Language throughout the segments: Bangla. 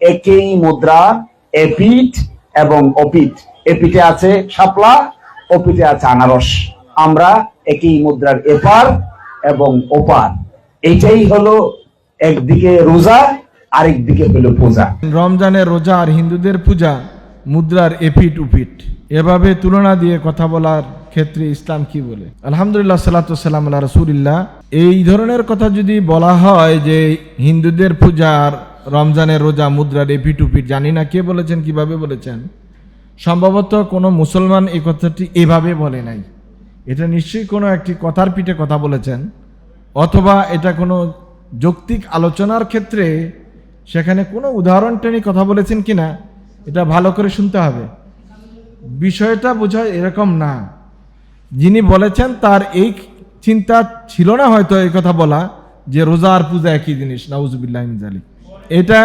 একই মুদ্রা এপিট এবং অপিট এপিটে আছে শাপলা অপিটে আছে আনারস। আমরা একই মুদ্রার এপার এবং ওপার। এইটাই হলো একদিকে রোজা আরেকদিকে হলো পূজা। রমজানের রোজা আর হিন্দুদের পূজা মুদ্রার এপিট উপিট এভাবে তুলনা দিয়ে কথা বলার ক্ষেত্রে ইসলাম কি বলে? আলহামদুলিল্লাহ সাল্লাম আল্লাহ রসুলিল্লাহ। এই ধরনের কথা যদি বলা হয় যে হিন্দুদের পূজার রমজানের রোজা, মুদ্রার এপিট উপিট জানি না কে বলেছেন, কীভাবে বলেছেন? সম্ভবত কোনো মুসলমান এই কথাটি এভাবে বলে নাই। এটা নিশ্চয়ই কোনো একটি কথার পিঠে কথা বলেছেন, অথবা এটা কোনো যৌক্তিক আলোচনার ক্ষেত্রে সেখানে কোনো উদাহরণ টেনে কথা বলেছেন কিনা, এটা ভালো করে শুনতে হবে। বিষয়টা বোঝায় এরকম না। যিনি বলেছেন, তার এই চিন্তা ছিল না হয়তো এই কথা বলা, যে রোজা আর পূজা একই জিনিস, নাউজুবিল্লাহ জালি এটা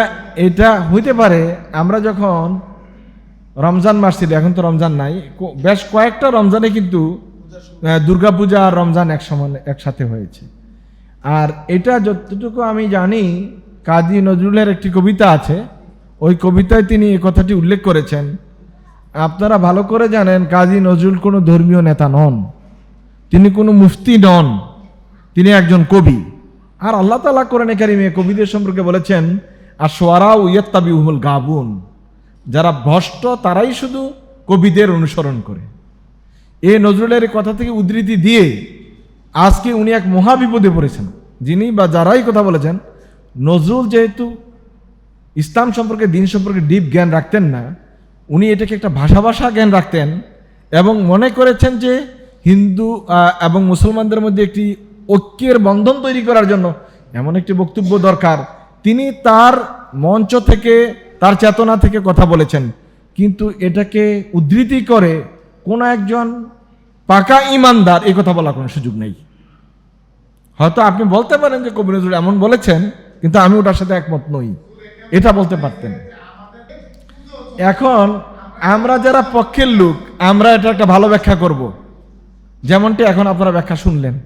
এটা হইতে পারে, আমরা যখন রমজান মাস ছিল, এখন তো রমজান নাই বেশ কয়েকটা রমজানে কিন্তু দুর্গাপূজা আর রমজান এক সমান একসাথে হয়েছে। আর এটা যতটুকু আমি জানি, কাজী নজরুলের একটি কবিতা আছে, ওই কবিতায় তিনি এই কথাটি উল্লেখ করেছেন, আপনারা ভালো করে জানেন, কাজী নজরুল কোনো ধর্মীয় নেতা নন। তিনি কোনো মুফতি নন। তিনি একজন কবি। আর আল্লাহ তালা কোরআনে কারিমে কবিদের সম্পর্কে বলেছেন আর সোয়ারা উইয়াত্তাবি উহুল গাবুন। যারা ভ্রষ্ট, তারাই শুধু কবিদের অনুসরণ করে। এ নজরুলের কথা থেকে উদ্ধৃতি দিয়ে আজকে উনি এক মহাবিপদে পড়েছেন। যিনি বা যারাই কথা বলেছেন, নজরুল যেহেতু ইসলাম সম্পর্কে, দিন সম্পর্কে ডিপ জ্ঞান রাখতেন না, উনি এটাকে একটা ভাষা ভাষা জ্ঞান রাখতেন এবং মনে করেছেন যে হিন্দু এবং মুসলমানদের মধ্যে একটি ঐক্যের বন্ধন তৈরি করার জন্য এমন একটি বক্তব্য দরকার তিনি তার মঞ্চ থেকে, তার চেতনা থেকে কথা বলেছেন। কিন্তু এটাকে উদ্ধৃতি করে কোনো একজন পাকা ইমানদার এই কথা বলার কোনো সুযোগ নেই। হয়তো আপনি বলতে পারেন যে কবি নজরুল এমন বলেছেন, কিন্তু আমি ওটার সাথে একমত নই। এটা বলতে পারতেন। এখন আমরা যারা পক্ষের লোক, আমরা এটা একটা ভালো ব্যাখ্যা করব। যেমনটি এখন আপনারা ব্যাখ্যা শুনলেন।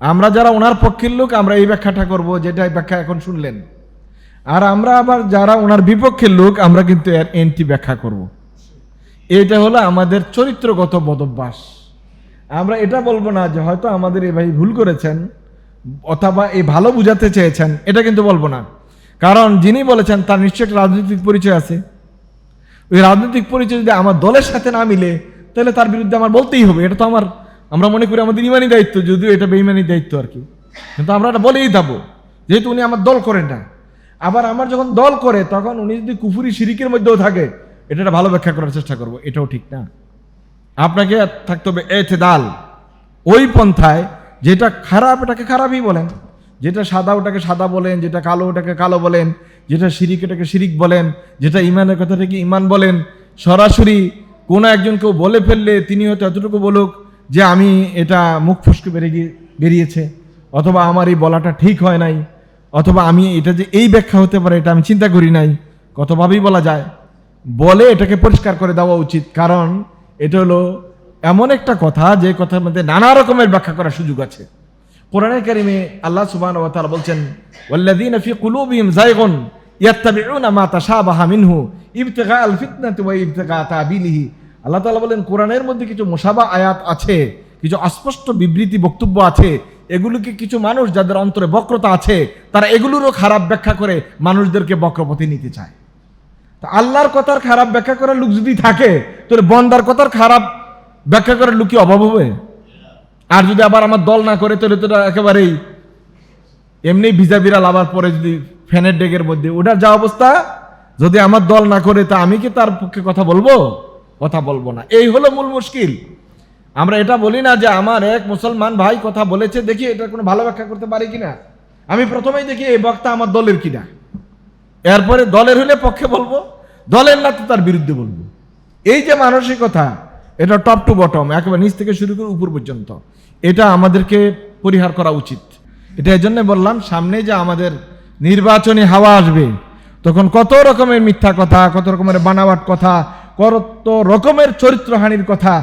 আমরা যারা ওনার পক্ষের লোক, আমরা এই ব্যাখ্যাটা করব, যেটা ব্যাখ্যা এখন শুনলেন। আর আমরা আবার যারা ওনার বিপক্ষের লোক, আমরা কিন্তু এর এন্টি ব্যাখ্যা করব। এটা হলো আমাদের চরিত্রগত বদভ্যাস। আমরা এটা বলব না যে হয়তো আমাদের এই ভাই ভুল করেছেন, অথবা এই ভালো বুঝাতে চেয়েছেন, এটা কিন্তু বলব না। কারণ যিনি বলেছেন, তার নিশ্চয় একটা রাজনৈতিক পরিচয় আছে। ওই রাজনৈতিক পরিচয় যদি আমার দলের সাথে না মিলে, তাহলে তার বিরুদ্ধে আমার বলতেই হবে, এটা তো আমার আমরা মনে করি আমাদের ইমানি দায়িত্ব, যদিও এটা বেইমানি দায়িত্ব আর কি। কিন্তু আমরা এটা বলেই যাব যেহেতু উনি আমার দল করেন না। আবার আমার যখন দল করে, তখন উনি যদি কুফুরি শিরিকের মধ্যেও থাকে, এটা একটা ভালো ব্যাখ্যা করার চেষ্টা করব, এটাও ঠিক না। আপনাকে থাকতে হবে এতেদাল। ওই পন্থায় যেটা খারাপ, এটাকে খারাপই বলেন। যেটা সাদা, ওটাকে সাদা বলেন। যেটা কালো, ওটাকে কালো বলেন। যেটা শিরিক, এটাকে শিরিক বলেন। যেটা ইমানের কথাটাকে ইমান বলেন। সরাসরি কোনো একজন কেউ বলে ফেললে, তিনি হয়তো এতটুকু বলুক যে আমি এটা মুখ ফুসকে বেরিয়ে বেরিয়েছে, অথবা আমার এই বলাটা ঠিক হয় নাই, অথবা আমি এটা যে এই ব্যাখ্যা হতে পারে এটা আমি চিন্তা করি নাই, কতভাবেই বলা যায়। বলে এটাকে পরিষ্কার করে দেওয়া উচিত, কারণ এটা হলো এমন একটা কথা, যে কথার মধ্যে নানা রকমের ব্যাখ্যা করার সুযোগ আছে। কোরআনে কারিমে আল্লাহ ওয়া তাআলা বলছেন, ওয়াল্লাযীনা ফি কুলুবিহিম যায়গুন ইয়াত্তাবিউনা মা তাশাবাহা মিনহু ইবতিগা আল ফিতনাতি ওয়া ইবতিগা তাবিলিহি আল্লাহ তাআলা বলেন, কোরআনের মধ্যে কিছু মুসাবা আয়াত আছে, কিছু অস্পষ্ট বিবৃতি বক্তব্য আছে, এগুলোকে কিছু মানুষ যাদের অন্তরে বক্রতা আছে, তারা এগুলোরও খারাপ ব্যাখ্যা করে মানুষদেরকে বক্রপথে নিতে চায়। তা আল্লাহর কথার খারাপ ব্যাখ্যা করার লোক যদি থাকে, তাহলে বন্দার কথার খারাপ ব্যাখ্যা করার লোক কি অভাব হবে? আর যদি আবার আমার দল না করে, তাহলে তো এটা একেবারেই এমনি ভিজা বিড়াল আবার পরে যদি ফ্যানের ডেকের মধ্যে, ওটার যা অবস্থা, যদি আমার দল না করে, তা আমি কি তার পক্ষে কথা বলব? কথা বলব না। এই হলো মূল মুশকিল। আমরা এটা বলি না যে আমার এক মুসলমান ভাই কথা বলেছে, দেখি এটা কোনো ভালো ব্যাখ্যা করতে পারি কিনা? আমি প্রথমেই দেখি এই বক্তা আমার দলের কিনা। এরপরে দলের হলে পক্ষে বলব, দলের না তো তার বিরুদ্ধে বলব। এই যে মানসিকতা, এটা টপ টু বটম একেবারে নিচ থেকে শুরু করে উপর পর্যন্ত, এটা আমাদেরকে পরিহার করা উচিত। এটা এই জন্য বললাম, সামনে যে আমাদের নির্বাচনী হাওয়া আসবে, তখন কত রকমের মিথ্যা কথা, কত রকমের বানাওয়াট কথা কত রকমের চরিত্রহানির কথা।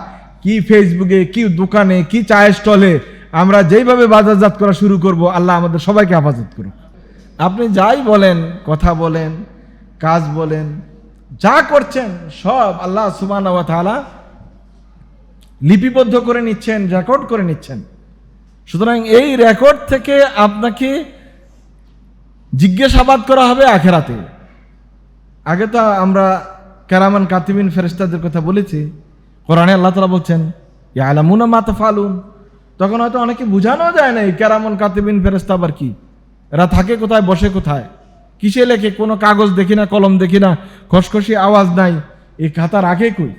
কি ফেসবুকে কি দোকানে, কি চায়ের স্টলে আমরা যেইভাবে বাজারজাত করা শুরু করব, আল্লাহ আমাদের সবাইকে হেফাজত করুক। আপনি যাই বলেন, কথা বলেন, কাজ বলেন, যা করছেন সব আল্লাহ তাআলা লিপিবদ্ধ করে নিচ্ছেন রেকর্ড করে নিচ্ছেন। সুতরাং এই রেকর্ড থেকে আপনাকে জিজ্ঞাসাবাদ করা হবে আখেরাতে। আগে তো আমরা কেরামান কাতিবিন ফেরেস্তাদের কথা বলেছি। কোরআনে আল্লাহ তালা বলছেন, ইয়ালামুনা মা ফালুন তখন হয়তো অনেকে বোঝানো যায় না এই কেরামন কাতিবিন ফেরেস্তা আবার কি? এরা থাকে কোথায়, বসে কোথায়? কিসে লেখে? কোনো কাগজ দেখি না, কলম দেখি না, খসখসি আওয়াজ নাই। এই খাতা রাখে কই?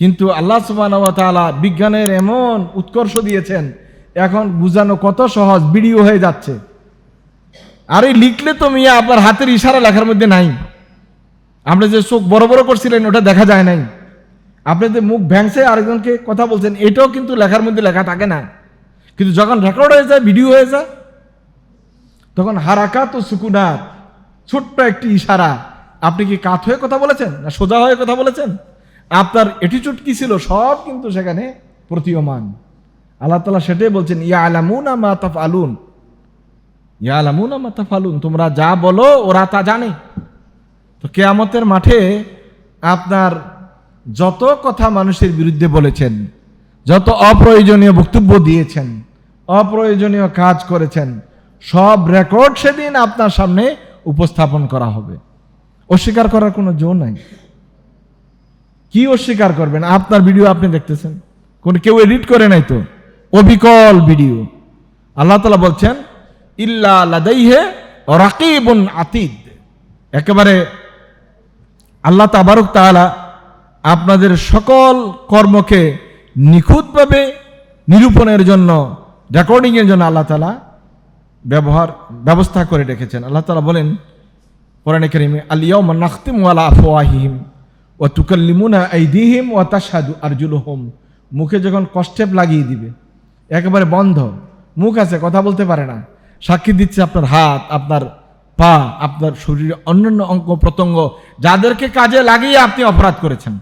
কিন্তু আল্লাহ সুবাহ বিজ্ঞানের এমন উৎকর্ষ দিয়েছেন, এখন বুঝানো কত সহজ ভিডিও হয়ে যাচ্ছে। আর লিখলে তো মিয়া আপনার হাতের ইশারা লেখার মধ্যে নাই। আপনি যে চোখ বড় বড় করছিলেন, ওটা দেখা যায় নাই। আপনি যে মুখ ভ্যাংসে আরেকজনকে কথা বলছেন, এটাও কিন্তু লেখার মধ্যে লেখা থাকে না। কিন্তু যখন রেকর্ড হয়ে যায় ভিডিও হয়ে যায়, তখন হারাকাত ও সুকুনাত ছোট্ট একটি ইশারা। আপনি কি কাত হয়ে কথা বলেছেন না সোজা হয়ে কথা বলেছেন? আপনার এটিচুড কি ছিল? সব কিন্তু সেখানে প্রতীয়মান। আল্লাহ তালা সেটাই বলছেন ইয়া আলামুনা মা তাফ আলুন ইয়া আলামুনা মা তাফ আলুন তোমরা যা বলো, ওরা তা জানে। তো কেয়ামতের মাঠে আপনার যত কথা মানুষের বিরুদ্ধে বলেছেন, যত অপ্রয়োজনীয় বক্তব্য দিয়েছেন, অপ্রয়োজনীয় কাজ করেছেন, সব রেকর্ড সেদিন আপনার সামনে উপস্থাপন করা হবে। অস্বীকার করার কোনো জো নাই। কি অস্বীকার করবেন? আপনার ভিডিও আপনি দেখতেছেন। কোন কেউ এডিট করে নাই তো? অবিকল ভিডিও আল্লাহ তালা বলছেন, ইল্লা লাদাইহে রাকিবুন আতিদ। একেবারে আল্লাহ তাবারক তাআলা আপনাদের সকল কর্মকে নিখুঁতভাবে নিরূপণের জন্য রেকর্ডিংয়ের জন্য আল্লাহ তালা ব্যবহার, ব্যবস্থা করে রেখেছেন। আল্লাহ তালা বলেন, কোরআনে কারিমে আলিয়াউমা নাখতিমু আলা আফওয়াহিহিম ও তুকাল্লিমুনা আইদিহিম ওয়া তাশহাদু আরজুলুহুম। মুখে যখন কষ্টেপ লাগিয়ে দিবে, একেবারে বন্ধ, মুখ আছে, কথা বলতে পারে না। সাক্ষী দিচ্ছে আপনার হাত, আপনার পা আপনার শরীরে অন্যান্য অঙ্গ প্রত্যঙ্গ যাদেরকে কাজে লাগিয়ে আপনি অপরাধ করেছেন,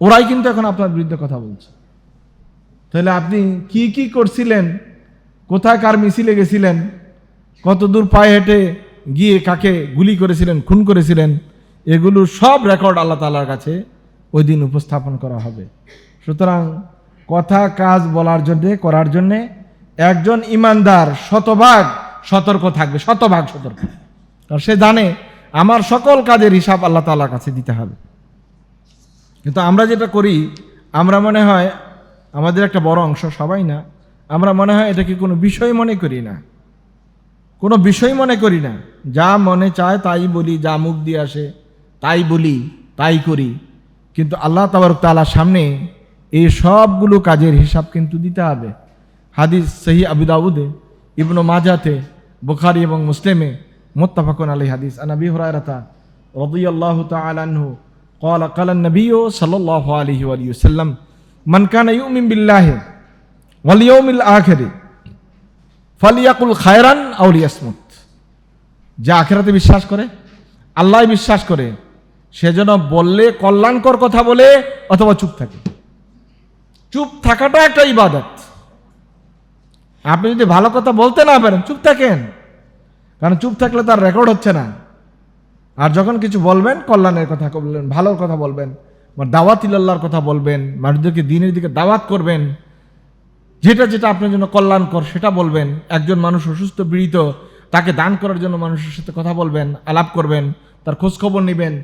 ওরাই কিন্তু এখন আপনার বিরুদ্ধে কথা বলছে। তাহলে আপনি কি কি করছিলেন? কোথায় কার মিছিলে গেছিলেন? কত দূর পায়ে হেঁটে গিয়ে কাকে গুলি করেছিলেন, খুন করেছিলেন? এগুলো সব রেকর্ড আল্লাহ তালার কাছে ওই দিন উপস্থাপন করা হবে। সুতরাং কথা, কাজ বলার জন্যে, করার জন্যে একজন ইমানদার শতভাগ সতর্ক থাকবে, শতভাগ সতর্ক। কারণ সে জানে আমার সকল কাজের হিসাব আল্লাহ তালার কাছে দিতে হবে। কিন্তু আমরা যেটা করি, আমরা মনে হয় আমাদের একটা বড় অংশ সবাই না, আমরা মনে হয় এটাকে কোনো বিষয় মনে করি না। কোনো বিষয় মনে করি না। যা মনে চায় তাই বলি, যা মুখ দিয়ে আসে তাই বলি, তাই করি। কিন্তু আল্লাহ তাবারক তাআলার সামনে এই সবগুলো কাজের হিসাব কিন্তু দিতে হবে। হাদিস সহি আবিদাউদে ইবনু মাজাতে, বুখারি এবং মুসলিমে মুত্তাফাকুন আলী হাদিস আনাবি হুরায়রাতা রাদিয়াল্লাহু তাআলা আনহু قال قال النبي صلى الله عليه وآله وسلم من كان يؤمن بالله واليوم الآخر ফালিয়াকুল খায়রান আউলিয়াসমুত যে আখেরাতে বিশ্বাস করে আল্লাহ বিশ্বাস করে সে যেন বললে কল্যাণকর কথা বলে অথবা চুপ থাকে চুপ থাকাটা একটা ইবাদত আপনি যদি ভালো কথা বলতে না পারেন চুপ থাকেন কারণ চুপ থাকলে তার রেকর্ড হচ্ছে না। আর যখন কিছু বলবেন, কল্যাণের কথা বলবেন, ভালোর কথা বলবেন, বা দাওয়াত ইল্লাহর কথা বলবেন মানুষদেরকে দিনের দিকে দাওয়াত করবেন, যেটা যেটা আপনার জন্য কল্যাণকর সেটা বলবেন। একজন মানুষ অসুস্থ, পীড়িত, তাকে দান করার জন্য মানুষের সাথে কথা বলবেন, আলাপ করবেন, তার খোঁজখবর নেবেন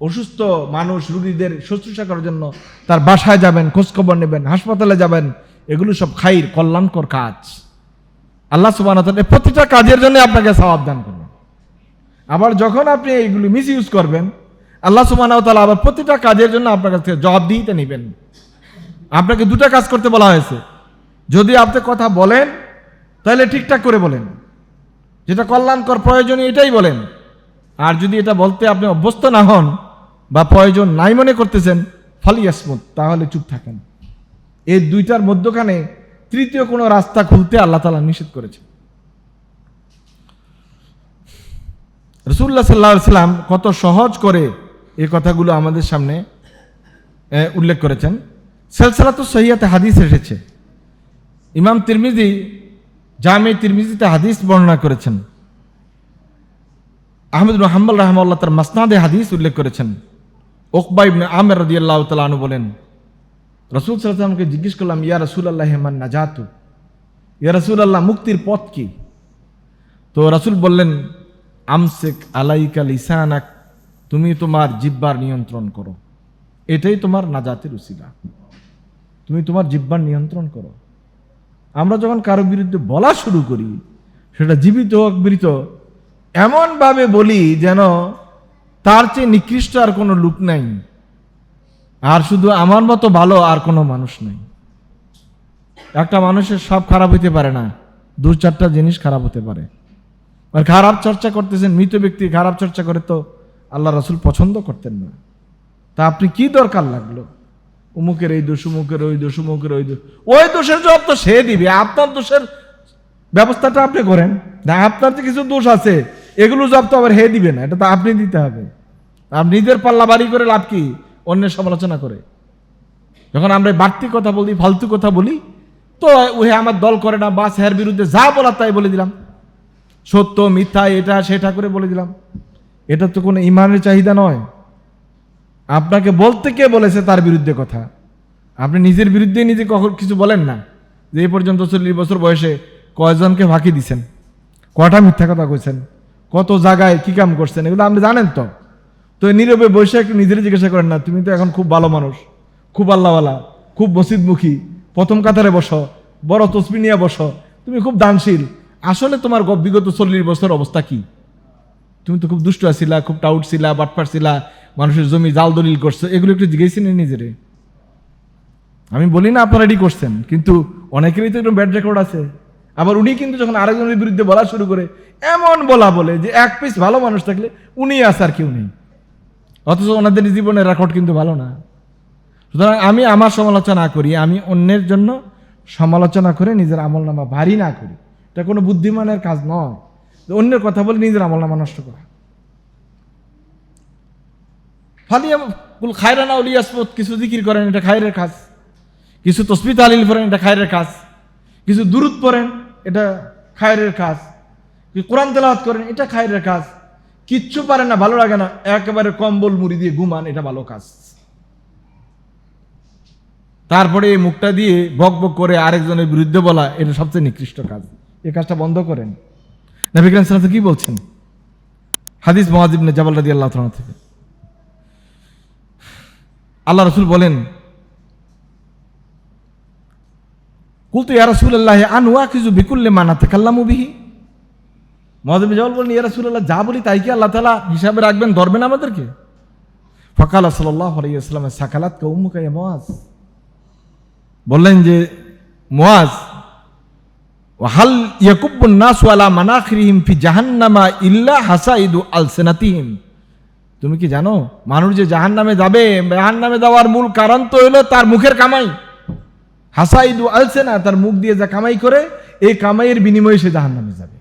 অসুস্থ মানুষ, রুগীদের শুশ্রূষা করার জন্য তার বাসায় যাবেন, খোঁজখবর নেবেন, হাসপাতালে যাবেন, এগুলো সব খাইর, কল্যাণকর কাজ। আল্লাহ সুবাহ প্রতিটা কাজের জন্য আপনাকে সওয়াব দান করবেন। আবার যখন আপনি এইগুলো মিস ইউজ করবেন, আল্লাহ সুবাহ আবার প্রতিটা কাজের জন্য আপনার কাছ থেকে জবাবদিহিতে নেবেন। আপনাকে দুটা কাজ করতে বলা হয়েছে। যদি আপনি কথা বলেন, তাহলে ঠিকঠাক করে বলেন। যেটা কল্যাণকর, প্রয়োজনীয় এটাই বলেন। আর যদি এটা বলতে আপনি অভ্যস্ত না হন বা প্রয়োজন নাই মনে করতেছেন ফালিয়াসমত তাহলে চুপ থাকেন। এই দুইটার মধ্যখানে তৃতীয় কোনো রাস্তা খুলতে আল্লাহ তালা নিষেধ করেছে রসুল্লাহ সাল্লাহ সাল্লাম কত সহজ করে এই কথাগুলো আমাদের সামনে উল্লেখ করেছেন। সেলসালাত সহিয়াতে হাদিস এসেছে। ইমাম তিরমিজি, জামে তিরমিজিতে হাদিস বর্ণনা করেছেন। আহমেদ বিন হাম্বল রহমাল্লাহ তার মাসনাদে হাদিস উল্লেখ করেছেন। ওকবা ইবনে আমের রাদিয়াল্লাহু আনহু বলেন রসুল সাল্লামকে জিজ্ঞেস করলাম, ইয়া রসুল আল্লাহ হেমান নাজাতু? ইয়া রসুল আল্লাহ মুক্তির পথ কি? তো রাসূল বললেন, আমসেক আলাইকা লিসানাক, তুমি তোমার জিব্বার নিয়ন্ত্রণ করো। এটাই তোমার নাজাতের উসিলা। তুমি তোমার জিব্বার নিয়ন্ত্রণ করো। আমরা যখন কারও বিরুদ্ধে বলা শুরু করি, সেটা জীবিত হোক মৃত এমনভাবে বলি যেন তার চেয়ে নিকৃষ্ট আর কোনো লুক নাই। আর শুধু আমার মতো ভালো আর কোনো মানুষ নেই। একটা মানুষের সব খারাপ হইতে পারে না দু চারটা জিনিস খারাপ হতে পারে। আর খারাপ চর্চা করতেছেন, মৃত ব্যক্তি খারাপ চর্চা করে তো আল্লাহ রসুল পছন্দ করতেন না। তা আপনি কি দরকার লাগল? উমুকের এই দোষ, উমুকের ওই দোষ, উমুকের ওই দোষ। ওই দোষের জবাব তো সে দিবে, আপনার দোষের ব্যবস্থাটা আপনি করেন। না, আপনার যে কিছু দোষ আছে এগুলো জব তো আবার হে দিবে না, এটা তো আপনি দিতে হবে। আপনি নিজের পাল্লা বাড়ি করে লাভ কি? অন্যের সমালোচনা করে। যখন আমরা বাড়তি কথা বলি, ফালতু কথা বলি, তো ওহে আমার দল করে না বা হের বিরুদ্ধে যা বলার তাই বলে দিলাম। সত্য, মিথ্যা, এটা, সেটা করে বলে দিলাম। এটা তো কোনো ইমানের চাহিদা নয়। আপনাকে বলতে কে বলেছে তার বিরুদ্ধে কথা? আপনি নিজের বিরুদ্ধে নিজে কখন কিছু বলেন না। যে এই পর্যন্ত চল্লিশ বছর বয়সে কয়জনকে ফাঁকি দিছেন? কটা মিথ্যা কথা কইছেন? কত জায়গায় কি কাম করছেন? এগুলো আপনি জানেন তো। তো নীরবে বসে একটু নিজের জিজ্ঞাসা করেন না, তুমি তো এখন খুব ভালো মানুষ, খুব আল্লাহওয়ালা, খুব মসজিদমুখী, প্রথম কাতারে বসো, বড় তসবি নিয়ে বসো, তুমি খুব দানশীল, আসলে তোমার বিগত চল্লিশ বছর অবস্থা কি? তুমি তো খুব দুষ্ট ছিলা, খুব টাউট ছিলা, বাটপার ছিলা, মানুষের জমি জাল দলিল করছ, এগুলো একটু জিজ্ঞেসিনি নিজেরে। আমি বলি না, আপনারা এটি করছেন, কিন্তু অনেকেরই তো একটু ব্যাড রেকর্ড আছে। আবার উনি কিন্তু যখন আরেকজনের বিরুদ্ধে বলা শুরু করে, এমন বলা বলে যে এক পিস ভালো মানুষ থাকলে উনি আছে আর কেউ নেই। অথচ ওনাদের জীবনের রেকর্ড কিন্তু ভালো না। সুতরাং আমি আমার সমালোচনা করি, আমি অন্যের জন্য সমালোচনা করে নিজের আমল নামা ভারী না করি। এটা কোনো বুদ্ধিমানের কাজ নয়। অন্যের কথা বলে নিজের আমল নামা নষ্ট করা। ফালিয়া খায়রানা উলিয়াসমত কিছু জিকির করেন, এটা খায়রের কাজ। কিছু তসবি তালিল পড়েন, এটা খায়রের কাজ। কিছু দুরুদ পড়েন, এটা খায়রের কাজ। কোরআন তেলাওয়াত করেন, এটা খায়রের কাজ। কিচ্ছু পারে না, ভালো লাগে না। একেবারে কম্বল মুড়ি দিয়ে ঘুমান, এটা ভালো কাজ। তারপরে এই মুখটা দিয়ে বক বক করে আরেকজনের বিরুদ্ধে বলা, এটা সবচেয়ে নিকৃষ্ট কাজ। এই কাজটা বন্ধ করেন। নবী করিম কি বলছেন? হাদিস মহাজিবনে জাবাল রাদি আল্লাহ থেকে। আল্লাহ রসুল বলেন, কুলতু ইয়া রাসূলুল্লাহ আনওয়া কিছু বিকুল্লে মানা তাকাল্লামু বিহি? মহাজিব জাবাল বলেন ইয়া রাসূলুল্লাহ, যা বলি তাই কি আল্লাহ তাআলা হিসাবে রাখবেন? ধরবেন আমাদেরকে? ফকাল সাল্লাল্লাহু আলাইহি ওয়াসাল্লাম, সাকালাত কৌমুকা মুআজ। বললেন যে, মুআজ হাল ইয়াকুব্বুন নাসু আলা মানাখিরিহিম ফি জাহান্নামা ইল্লা হাসাইদু আলসিনাতিহিম? তুমি কি জানো, মানুষ যে জাহান নামে যাবে জাহান নামে যাওয়ার মূল কারণ তো হলো তার মুখের কামাই। হাসাইদু আলসেনা, তার মুখ দিয়ে যা কামাই করে, এই কামাইয়ের বিনিময়ে সে জাহান নামে যাবে।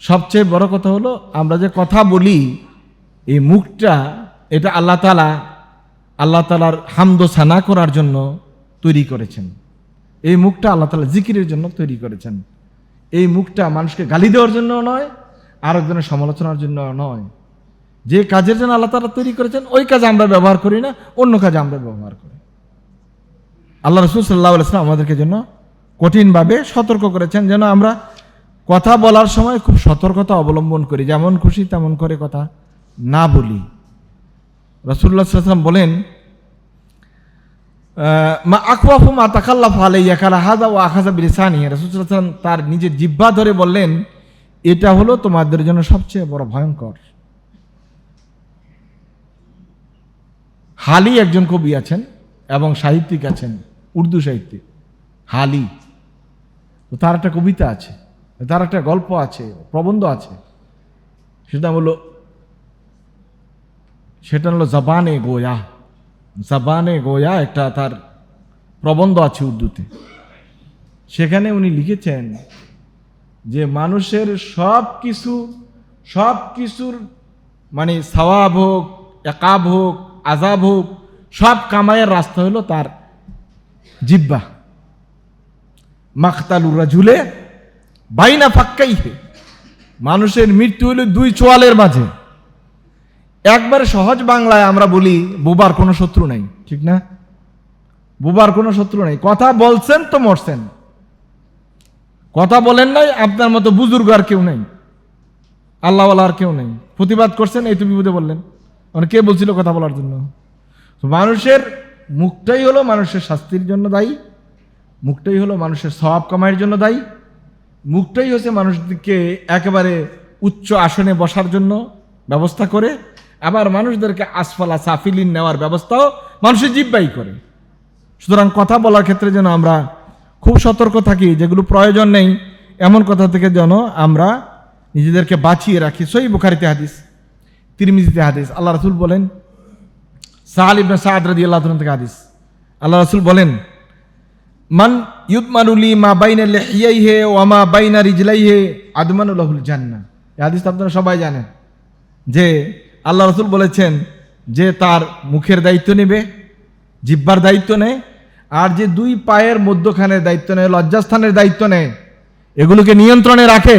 সবচেয়ে বড় কথা হলো, আমরা যে কথা বলি, এই মুখটা, এটা আল্লাহ তালা আল্লাহ তালার হামদো সানা করার জন্য তৈরি করেছেন। এই মুখটা আল্লাহ তালা জিকিরের জন্য তৈরি করেছেন। এই মুখটা মানুষকে গালি দেওয়ার জন্য নয় আর একজনের সমালোচনার জন্য নয়। যে কাজের জন্য আল্লাহ তালা তৈরি করেছেন, ওই কাজে আমরা ব্যবহার করি না, অন্য কাজে আমরা ব্যবহার করি। আল্লাহ রসুল সাল্লাহ আলাইসলাম আমাদেরকে জন্য কঠিনভাবে সতর্ক করেছেন, যেন আমরা কথা বলার সময় খুব সতর্কতা অবলম্বন করি। যেমন খুশি, তেমন করে কথা না বলি। রসুল্লাহ সাল্লাম বলেন মা আকুয়াফু মা তাকাল্লাফ আলাইয়া কালা হাদা ও আখাজা বিলিসানি রসুলাম তার নিজের জিব্বা ধরে বললেন, এটা হলো তোমাদের জন্য সবচেয়ে বড় ভয়ঙ্কর। হালি একজন কবি আছেন এবং সাহিত্যিক আছেন, উর্দু সাহিত্যিক। হালি। তো তার একটা কবিতা আছে। তার একটা গল্প আছে, প্রবন্ধ আছে। সেটা হলো সেটা হলো জবানে গোয়া। জবানে গোয়া একটা তার প্রবন্ধ আছে উর্দুতে। সেখানে উনি লিখেছেন যে মানুষের সব কিছু সব কিছুর মানে সওয়াব হোক একাব হোক আজাব হোক, সব কামাইয়ের রাস্তা হলো তার জিব্বা। মাখতালুরা রাজুলে বাইনা ফাক্কাই মানুষের মৃত্যু হলো দুই চোয়ালের মাঝে। একবারে সহজ বাংলায় আমরা বলি, বোবার কোনো শত্রু নাই, ঠিক না? বোবার কোনো শত্রু নাই। কথা বলছেন তো মরছেন। কথা বলেন নাই, আপনার মতো বুজুর্গ আর কেউ নাই। আল্লাহওয়ালা আর কেউ নেই। প্রতিবাদ করছেন, এই তো বিপদে বললেন মানে কে বলছিল কথা বলার জন্য? মানুষের মুখটাই হলো মানুষের শাস্তির জন্য দায়ী, মুখটাই হলো মানুষের স্বভাব কামাইয়ের জন্য দায়ী। মুখটাই হচ্ছে মানুষকে একেবারে উচ্চ আসনে বসার জন্য ব্যবস্থা করে, আবার মানুষদেরকে আসফালা সাফিলিন নেওয়ার ব্যবস্থাও মানুষের জিব্বাই করে। সুতরাং কথা বলার ক্ষেত্রে যেন আমরা খুব সতর্ক থাকি, যেগুলো প্রয়োজন নেই, এমন কথা থেকে যেন আমরা নিজেদেরকে বাঁচিয়ে রাখি। সই বুখারিতে হাদিস, তিরমিজিতে হাদিস, আল্লাহ রসুল বলেন, সাহাল ইবনে রাদি আল্লাহ থেকে হাদিস। আল্লাহ রসুল বলেন মান ইউদমানুলি মা বাইনা লেহিয়াইহে ওয়া মা বাইনা রিজলাইহে আদমানুল্লাহুল জান্নাহ। এই হাদিস তো আপনারা সবাই জানেন। যে আল্লাহ রসুল বলেছেন যে তার মুখের দায়িত্ব নেবে, জিব্বার দায়িত্ব নেয়, আর যে দুই পায়ের মধ্যখানের দায়িত্ব নেয়, লজ্জাস্থানের দায়িত্ব নেয়, এগুলোকে নিয়ন্ত্রণে রাখে,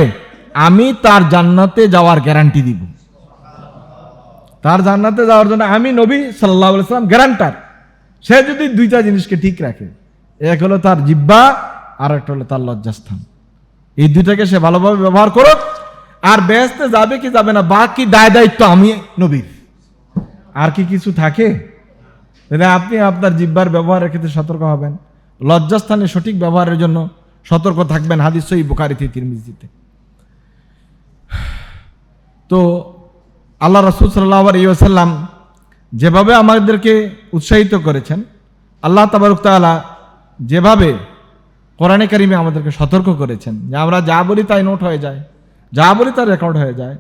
আমি তার জান্নাতে যাওয়ার গ্যারান্টি দিব। তার জান্নাতে যাওয়ার জন্য আমি নবী সাল্লাহ সাল্লাম গ্যারান্টার। সে যদি দুইটা জিনিসকে ঠিক রাখে এক হলো তার জিব্বা আর একটা হলো তার লজ্জাস্থান। এই দুইটাকে সে ভালোভাবে ব্যবহার করুক, আর ব্যস্তে যাবে কি যাবে না, বাকি দায় দায়িত্ব আমি নবীর। আর কি কিছু থাকে? তাহলে আপনি আপনার জিব্বার ব্যবহারের ক্ষেত্রে সতর্ক হবেন। লজ্জাস্থানে সঠিক ব্যবহারের জন্য সতর্ক থাকবেন হাদিস সই বুকারিতে তিরমিজিতে। তো আল্লাহ রসুল সাল্লাহ আলিয়াল্লাম যেভাবে আমাদেরকে উৎসাহিত করেছেন, আল্লাহ তাবারুক তাআলা যেভাবে কোরআনে কারিমে আমাদেরকে সতর্ক করেছেন, যে আমরা যা বলি তাই নোট হয়ে যায়, যা বলি তার রেকর্ড হয়ে যায়,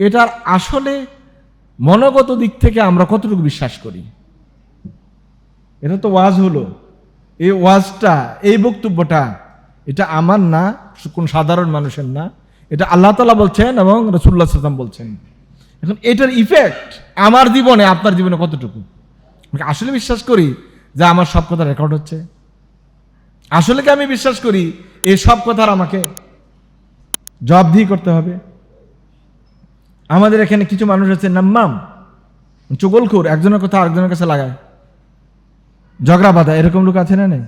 এটার আসলে মনোগত দিক থেকে আমরা কতটুকু বিশ্বাস করি? এটা তো ওয়াজ হলো। এই ওয়াজটা, এই বক্তব্যটা, এটা আমার না, কোন সাধারণ মানুষের না, এটা আল্লাহ তালা বলছেন এবং রসুল্লাহ সাল্লাম বলছেন। এখন এটার ইফেক্ট আমার জীবনে, আপনার জীবনে কতটুকু? আসলে বিশ্বাস করি যে আমার সব কথা রেকর্ড হচ্ছে। আসলে কি আমি বিশ্বাস করি, এই সব কথার আমাকে জবাবদিহি করতে হবে? আমাদের এখানে কিছু মানুষ আছে, নাম্মাম, চগলখোর, একজনের কথা আরেকজনের কাছে লাগায়। ঝগড়া বাঁধা, এরকম লোক আছে না নেই?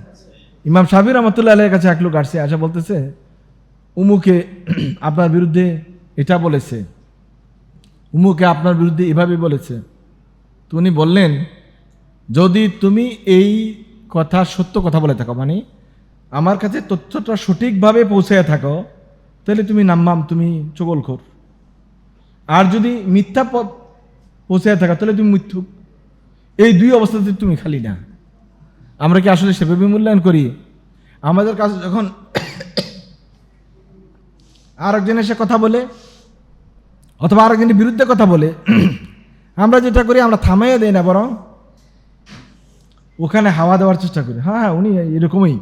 ইমাম সাবির রহমতুল্লাহ আলের কাছে এক লোক আসছে, আসা বলতেছে, উমুকে আপনার বিরুদ্ধে এটা বলেছে। উমুকে আপনার বিরুদ্ধে এভাবে বলেছে। তো উনি বললেন, যদি তুমি এই কথা সত্য কথা বলে থাকো মানে আমার কাছে তথ্যটা সঠিকভাবে পৌঁছে থাকো, তাহলে তুমি নাম্মাম তুমি চগলখোর। আর যদি মিথ্যা পথ পৌঁছে থাকো, তাহলে তুমি মিথ্যুক এই দুই অবস্থাতে তুমি খালি না। আমরা কি আসলে সেভাবে মূল্যায়ন করি? আমাদের কাছে যখন আর আরেকজন এসে কথা বলে, অথবা আরেকজনের বিরুদ্ধে কথা বলে, আমরা যেটা করি, আমরা থামাইয়ে দেই না, বরং ওখানে হাওয়া দেওয়ার চেষ্টা করি। হ্যাঁ হ্যাঁ উনি এরকমই।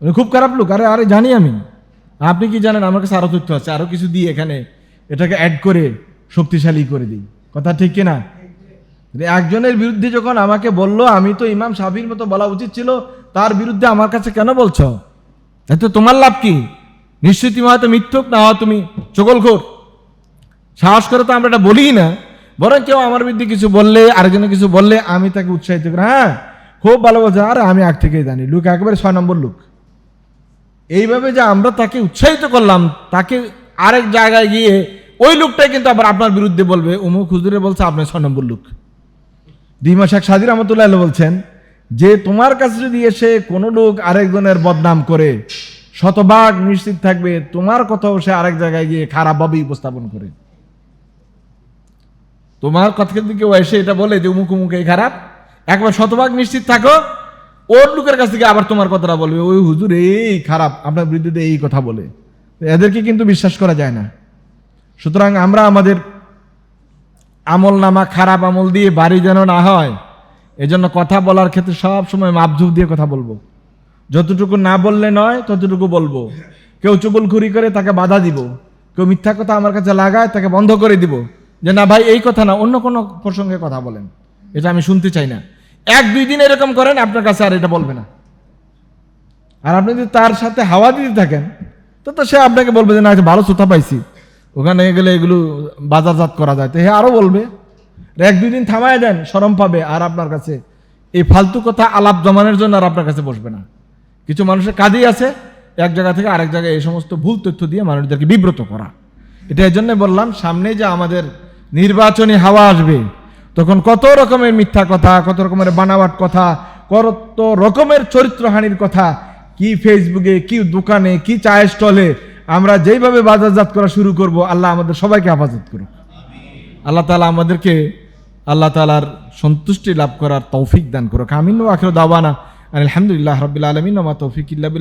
উনি খুব খারাপ লোক। আরে আরে, জানি আমি। আপনি কি জানেন, আমার কাছে আরও তথ্য আছে। আরও কিছু দিই এখানে। এটাকে অ্যাড করে, শক্তিশালী করে দিই। কথা ঠিক কিনা? একজনের বিরুদ্ধে যখন আমাকে বলল, আমি তো ইমাম সাবির মতো বলা উচিত ছিল, তার বিরুদ্ধে আমার কাছে কেন বলছো? এতে তোমার লাভ কি? নিশ্চয়ই তুমি হয়তো মিথ্যুক, না হয় তুমি চকলখোর সাহস করে তো আমরা এটা বলি না। বরং কেউ আমার বিরুদ্ধে কিছু বললে, আরেকজনে কিছু বললে, আমি তাকে উৎসাহিত করি। হ্যাঁ খুব ভালো বলছে। আরে, আমি আগ থেকেই জানি। লুক একেবারে ছয় নম্বর লুক। এইভাবে যে আমরা তাকে উৎসাহিত করলাম, তাকে আরেক জায়গায় গিয়ে ওই লোকটাই কিন্তু আবার আপনার বিরুদ্ধে বলবে, উমুক হুজুরে বলছে আপনি ছয় নম্বর লোক। ডিমা শেখ সাদির রহমতুল্লাহ বলছেন, যে তোমার কাছে যদি এসে কোনো লোক আরেকজনের বদনাম করে, শতভাগ নিশ্চিত থাকবে তোমার কথাও সে আরেক জায়গায় গিয়ে খারাপভাবে উপস্থাপন করে। তোমার কথা কিন্তু কেউ এসে এটা বলে যে উমুক উমুক, এই খারাপ। একবার শতভাগ নিশ্চিত থাকো ওর লোকের কাছ থেকে আবার তোমার কথাটা বলবে, ওই হুজুর, এই খারাপ, আপনার বিরুদ্ধে এই কথা বলে। এদেরকে কিন্তু বিশ্বাস করা যায় না। সুতরাং আমরা আমাদের আমল নামা খারাপ আমল দিয়ে বাড়ি যেন না হয়, এজন্য কথা বলার ক্ষেত্রে সব সময় মাপঝুপ দিয়ে কথা বলব। যতটুকু না বললে নয়, ততটুকু বলব। কেউ চুগলখুরি করে তাকে বাধা দিব, কেউ মিথ্যা কথা আমার কাছে লাগায় তাকে বন্ধ করে দিব। যে না ভাই, এই কথা না, অন্য কোনো প্রসঙ্গে কথা বলেন। এটা আমি শুনতে চাই না। এক, দুই দিন এরকম করেন, আপনার কাছে আর এটা বলবে না। আর আপনি যদি তার সাথে হাওয়া দিতে থাকেন, তো তো সে আপনাকে বলবে যে, না একটা ভালো শ্রোতা পাইছি। ওখানে গেলে এগুলো বাজারজাত করা যায়। তো হে আরও বলবে এক, দুই দিন থামায় দেন, সরম পাবে, আর আপনার কাছে এই ফালতু কথা আলাপ জমানোর জন্য আর আপনার কাছে বসবে না। কিছু মানুষের কাজেই আছে, এক জায়গা থেকে আরেক জায়গায় এই সমস্ত ভুল তথ্য দিয়ে মানুষদেরকে বিব্রত করা। এটা এই জন্য বললাম সামনে যে আমাদের নির্বাচনী হাওয়া আসবে তখন কত রকমের মিথ্যা কথা, কত রকমের বানাওয়াট কথা, কত রকমের চরিত্রহানির কথা, কি ফেসবুকে কি দোকানে, কি চায়ের স্টলে, আমরা যেইভাবে বাজারজাত করা শুরু করব, আল্লাহ আমাদের সবাইকে হেফাজত করুক। আল্লাহ তালা আমাদেরকে, আল্লাহ তালার সন্তুষ্টি লাভ করার তৌফিক দান করুক। আমিন। আখির দাওয়ানা আলহামদুলিল্লাহ রবিল আলমিন। তৌফিক ইল্লা।